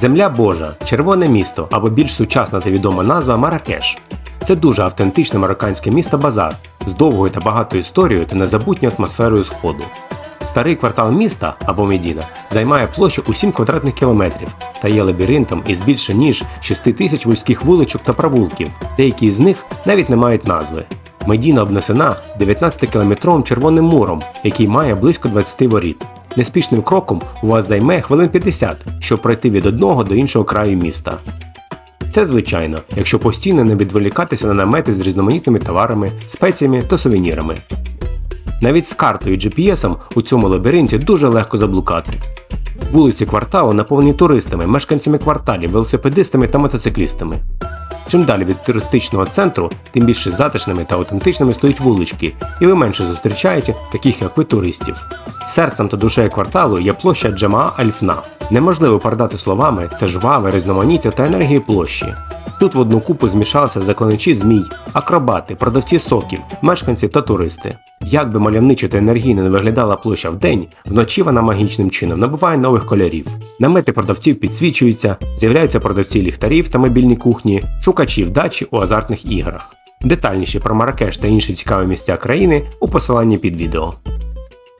Земля Божа, червоне місто або більш сучасна та відома назва Маракеш. Це дуже автентичне марокканське місто Базар з довгою та багатою історією та незабутньою атмосферою сходу. Старий квартал міста або Медіна займає площу у 7 квадратних кілометрів та є лабіринтом із більше ніж 6 тисяч вузьких вуличок та провулків, деякі з них навіть не мають назви. Медіна обнесена 19-кілометровим червоним муром, який має близько 20 воріт. Неспішним кроком у вас займе хвилин 50, щоб пройти від одного до іншого краю міста. Це звичайно, якщо постійно не відволікатися на намети з різноманітними товарами, спеціями та сувенірами. Навіть з картою GPS у цьому лабіринті дуже легко заблукати. Вулиці кварталу наповнені туристами, мешканцями кварталів, велосипедистами та мотоциклістами. Чим далі від туристичного центру, тим більше затишними та аутентичними стоять вулички, і ви менше зустрічаєте таких як ви туристів. Серцем та душею кварталу є площа Джамаа Альфна. Неможливо передати словами це жваве, різноманіття та енергії площі. Тут в одну купу змішалися заклиначі змій, акробати, продавці соків, мешканці та туристи. Як би мальовничо та енергійно не виглядала площа вдень, вночі вона магічним чином набуває нових кольорів. Намети продавців підсвічуються, з'являються продавці ліхтарів та мобільні кухні, шукачі вдачі у азартних іграх. Детальніше про Маракеш та інші цікаві місця країни у посиланні під відео.